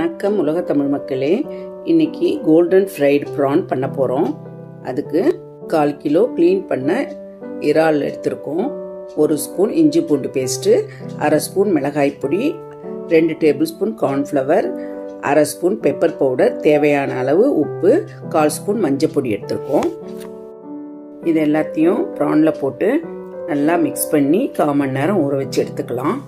வணக்கம் உலக தமிழ் மக்களே. இன்னைக்கு கோல்டன் ஃப்ரைடு ப்ரான் பண்ண போகிறோம் அதுக்கு கால் கிலோ க்ளீன் பண்ண இறால் எடுத்திருக்கோம். ஒரு ஸ்பூன் இஞ்சி பூண்டு பேஸ்ட்டு அரை ஸ்பூன் மிளகாய் பொடி ரெண்டு டேபிள் ஸ்பூன் கார்ன்ஃப்ளவர் அரை ஸ்பூன் பெப்பர் பவுடர் தேவையான அளவு உப்பு கால் ஸ்பூன் மஞ்சள் பொடி எடுத்திருக்கோம். இது எல்லாத்தையும் ப்ரானில் போட்டு நல்லா மிக்ஸ் பண்ணி கால் மணி நேரம் ஊற வச்சு எடுத்துக்கலாம்.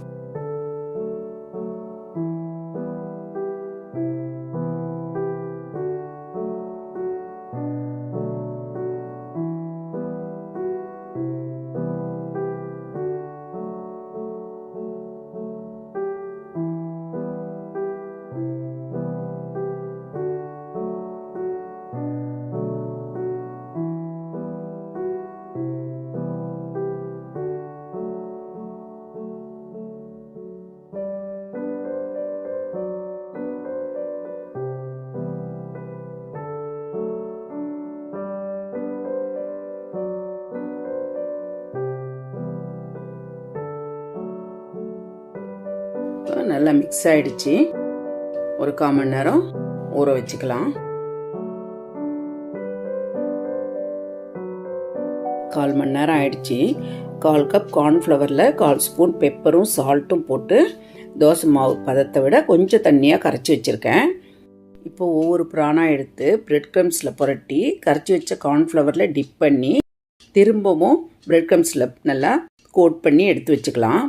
இப்போ நல்லா மிக்ஸ் ஆயிடுச்சு. ஒரு கால் மணி நேரம் ஊற வச்சுக்கலாம். கால் மணி நேரம் ஆயிடுச்சு. கால் கப் கார்ன்ஃப்ளவரில் கால் ஸ்பூன் பெப்பரும் சால்ட்டும் போட்டு தோசை மாவு பதத்தை விட கொஞ்சம் தண்ணியாக கரைச்சி வச்சுருக்கேன். இப்போ ஒவ்வொரு பிராணா எடுத்து பிரெட் க்ரம்ஸில் புரட்டி கரைச்சி வச்ச கார்ன்ஃப்ளவரில் டிப் பண்ணி திரும்பவும் பிரெட் க்ரம்ஸில் நல்லா கோட் பண்ணி எடுத்து வச்சுக்கலாம்.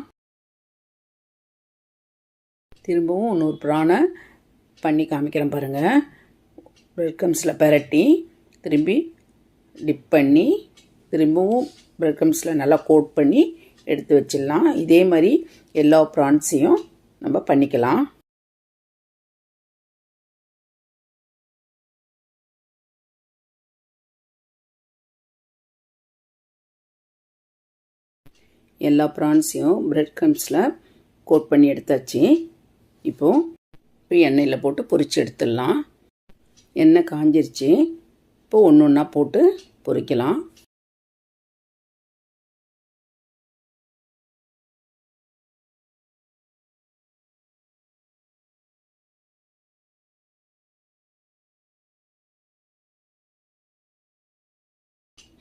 திரும்பவும் இன்னொரு ப்ரானை பண்ணி காமிக்கிறேன் பாருங்கள் பிரெட்கம்ஸில் பரட்டி திரும்பி டிப் பண்ணி திரும்பவும் பிரெட்கம்ஸில் நல்லா கோட் பண்ணி எடுத்து வச்சிடலாம். இதே மாதிரி எல்லா ப்ரான்ஸையும் நம்ம பண்ணிக்கலாம். எல்லா ப்ரான்ஸையும் பிரெட் கம்ஸில் கோட் பண்ணி எடுத்தாச்சு. இப்போது இப்போ எண்ணெயில் போட்டு பொரிச்சு எடுத்துடலாம். எண்ணெய் காஞ்சிருச்சு. இப்போ ஒன்று ஒன்றா போட்டு பொரிக்கலாம்.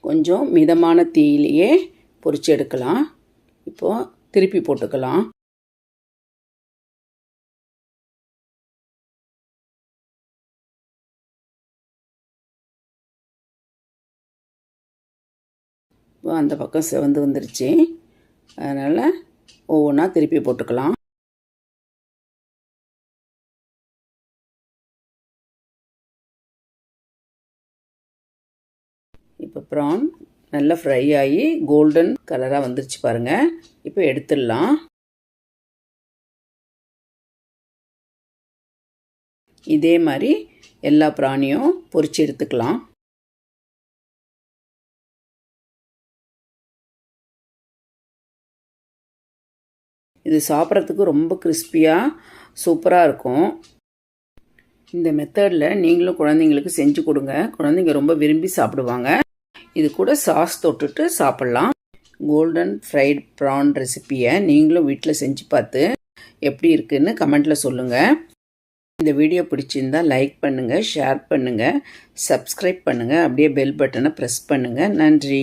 கொஞ்சம் மிதமான தீயிலேயே பொரிச்சு எடுக்கலாம். இப்போது திருப்பி போட்டுக்கலாம். அந்த பக்கம் சிவந்து வந்துருச்சு. அதனால் ஒவ்வொன்றா திருப்பி போட்டுக்கலாம். இப்போ ப்ரான் நல்லா ஃப்ரை ஆகி கோல்டன் கலராக வந்துருச்சு பாருங்கள் இப்போ எடுத்துடலாம். இதே மாதிரி எல்லா பிராணியும் பொறிச்சு எடுத்துக்கலாம். இது சாப்பிட்றதுக்கு ரொம்ப கிறிஸ்பியாக சூப்பராக இருக்கும். இந்த மெத்தடில் நீங்களும் குழந்தைங்களுக்கு செஞ்சு கொடுங்க. குழந்தைங்க ரொம்ப விரும்பி சாப்பிடுவாங்க. இது கூட சாஸ் தொட்டுட்டு சாப்பிட்லாம். கோல்டன் ஃப்ரைட் ப்ரான் ரெசிப்பியை நீங்களும் வீட்டில் செஞ்சு பார்த்து எப்படி இருக்குன்னு கமெண்ட்டில் சொல்லுங்கள் இந்த வீடியோ பிடிச்சிருந்தா லைக் பண்ணுங்கள் ஷேர் பண்ணுங்கள் சப்ஸ்கிரைப் பண்ணுங்கள் அப்படியே பெல் பட்டனை ப்ரெஸ் பண்ணுங்கள் நன்றி.